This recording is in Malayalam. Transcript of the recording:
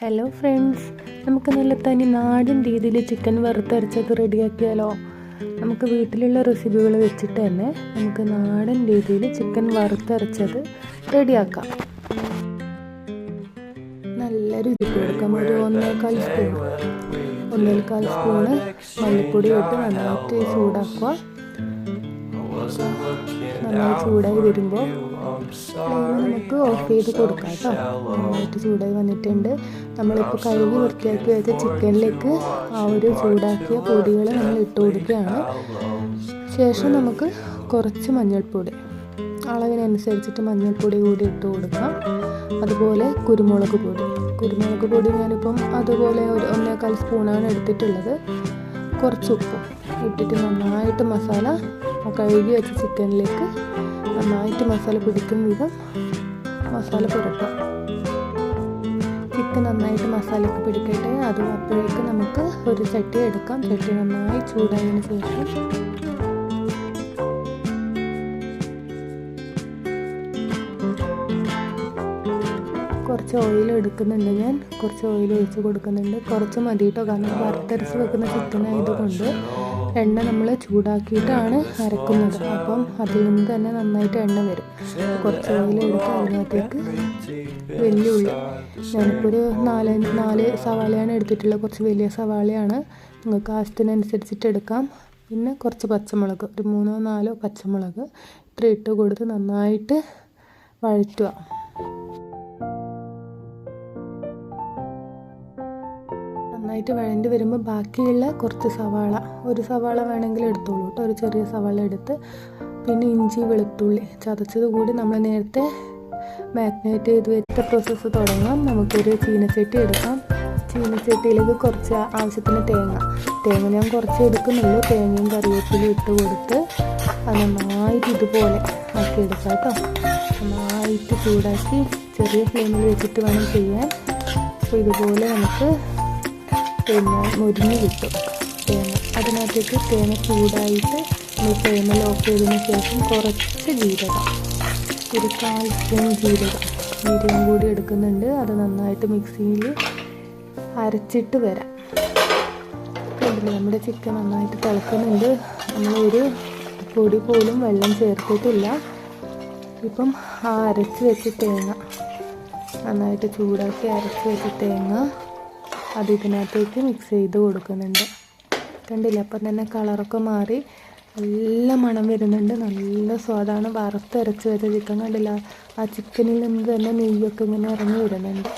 ഹലോ ഫ്രണ്ട്സ് നമുക്ക് നല്ല തനി നാടൻ രീതിയിൽ ചിക്കൻ വറുത്തരച്ചത് റെഡിയാക്കിയാലോ? നമുക്ക് വീട്ടിലുള്ള റെസിപ്പികൾ വെച്ചിട്ട് തന്നെ നമുക്ക് നാടൻ രീതിയിൽ ചിക്കൻ വറുത്തരച്ചത് റെഡിയാക്കാം. നല്ല രുചിക്ക് കൊടുക്കാം ഒരു ഒന്നേകാൽ സ്പൂൺ ഒന്നേകാൽ സ്പൂണ് മല്ലിപ്പൊടി ഇട്ട് നന്നായിട്ട് ചൂടാക്കുക. നന്നായി ചൂടായി വരുമ്പോൾ നമുക്ക് ഓഫ് ചെയ്ത് കൊടുക്കാം കേട്ടോ നന്നായിട്ട് ചൂടായി വന്നിട്ടുണ്ട്. നമ്മളിപ്പോൾ കഴുകി വൃത്തിയാക്കി വെച്ച ചിക്കനിലേക്ക് ആ ഒരു ചൂടാക്കിയ പൊടികൾ നമ്മൾ ഇട്ട് കൊടുക്കുകയാണ്. ശേഷം നമുക്ക് കുറച്ച് മഞ്ഞൾപ്പൊടി. അളവിനനുസരിച്ചിട്ട് മഞ്ഞൾപ്പൊടി കൂടി ഇട്ട് കൊടുക്കാം. അതുപോലെ കുരുമുളക് പൊടി. കുരുമുളക് പൊടി ഞാനിപ്പം അതുപോലെ ഒരു ഒന്നേക്കാൽ സ്പൂണാണ് എടുത്തിട്ടുള്ളത്. കുറച്ച് ഉപ്പും ഇട്ടിട്ട് നന്നായിട്ട് മസാല കഴുകി വെച്ച ചിക്കനിലേക്ക് നന്നായിട്ട് മസാല പിടിക്കും വിധം മസാല പുരട്ടാം. ചിക്കൻ നന്നായിട്ട് മസാലയൊക്കെ പിടിക്കട്ടെ. അത് അപ്പോഴേക്ക് നമുക്ക് ഒരു ചട്ടി എടുക്കാം. ചട്ടി നന്നായി ചൂടായതിനു ശേഷം കുറച്ച് ഓയിൽ എടുക്കുന്നുണ്ട് ഞാൻ. കുറച്ച് ഓയിൽ ഒഴിച്ച് കൊടുക്കുന്നുണ്ട്. കുറച്ച് മതി കേട്ടോ കാരണം വറുത്തരച്ച് വെക്കുന്ന ചിക്കൻ ആയതുകൊണ്ട്. എണ്ണ നമ്മൾ ചൂടാക്കിയിട്ടാണ് അരക്കുന്നത്. അപ്പം അതിൽ നിന്ന് തന്നെ നന്നായിട്ട് എണ്ണ വരും. കുറച്ച് ഓയിലെടുത്ത് അതിനകത്തേക്ക് വലിയ ഉള്ളി. ഞാനിപ്പോൾ ഒരു നാല് നാല് സവാളയാണ് എടുത്തിട്ടുള്ളത്. കുറച്ച് വലിയ സവാളയാണ്. നിങ്ങൾക്ക് ആവശ്യത്തിനനുസരിച്ചിട്ട് എടുക്കാം. പിന്നെ കുറച്ച് പച്ചമുളക്. ഒരു മൂന്നോ നാലോ പച്ചമുളക് ഇത്ര ഇട്ട് കൊടുത്ത് നന്നായിട്ട് വഴറ്റുക. നന്നായിട്ട് വഴണ്ടി വരുമ്പോൾ ബാക്കിയുള്ള കുറച്ച് സവാള. ഒരു സവാള വേണമെങ്കിൽ എടുത്തോളൂ കേട്ടോ. ഒരു ചെറിയ സവാള എടുത്ത് പിന്നെ ഇഞ്ചി വെളുത്തുള്ളി ചതച്ചത് കൂടി നമ്മൾ നേരത്തെ മാഗ്നേറ്റ് ചെയ്ത് വെച്ച പ്രോസസ്സ് തുടങ്ങാം. നമുക്കൊരു ചീനച്ചട്ടി എടുക്കാം. ചീനച്ചട്ടിയിലേക്ക് കുറച്ച് ആവശ്യത്തിന് തേങ്ങ. തേങ്ങ ഞാൻ കുറച്ച് എടുക്കുന്നുള്ളൂ. തേങ്ങയും കറിവേപ്പിലും ഇട്ട് കൊടുത്ത് അത് നന്നായിട്ട് ഇതുപോലെ ആക്കി എടുക്കാം കേട്ടോ. നന്നായിട്ട് ചൂടാക്കി ചെറിയ ഫ്ലെയിമിൽ വെച്ചിട്ട് വേണം ചെയ്യാൻ. അപ്പോൾ ഇതുപോലെ നമുക്ക് പിന്നെ മുരിഞ്ഞ് കിട്ടും. തേങ്ങ അതിനകത്തേക്ക് തേങ്ങ ചൂടായിട്ട് നമ്മൾ തേങ്ങ ലോക്ക് ചെയ്തതിന് ശേഷം കുറച്ച് ജീരകം. ഒരു കാൽ സ്പൂൺ ജീരകം. ജീരകം കൂടി എടുക്കുന്നുണ്ട്. അത് നന്നായിട്ട് മിക്സിയിൽ അരച്ചിട്ട് വരാം. നമ്മുടെ ചിക്കൻ നന്നായിട്ട് തിളക്കുന്നുണ്ട്. നമ്മളൊരു പൊടി പോലും വെള്ളം ചേർത്തിട്ടില്ല. ഇപ്പം ആ അരച്ച് വെച്ച തേങ്ങ നന്നായിട്ട് ചൂടാക്കി അരച്ച് വെച്ച തേങ്ങ അത് ഇതിനകത്തേക്ക് മിക്സ് ചെയ്ത് കൊടുക്കുന്നുണ്ട്. കണ്ടില്ല? അപ്പം തന്നെ കളറൊക്കെ മാറി നല്ല മണം വരുന്നുണ്ട്. നല്ല സ്വാദാണ്. വറുത്തരച്ച് വെച്ച ചിക്കൻ കണ്ടില്ല? ആ ചിക്കനിൽ നിന്ന് തന്നെ നെയ്യൊക്കെ ഇങ്ങനെ ഇറങ്ങി വരുന്നുണ്ട്.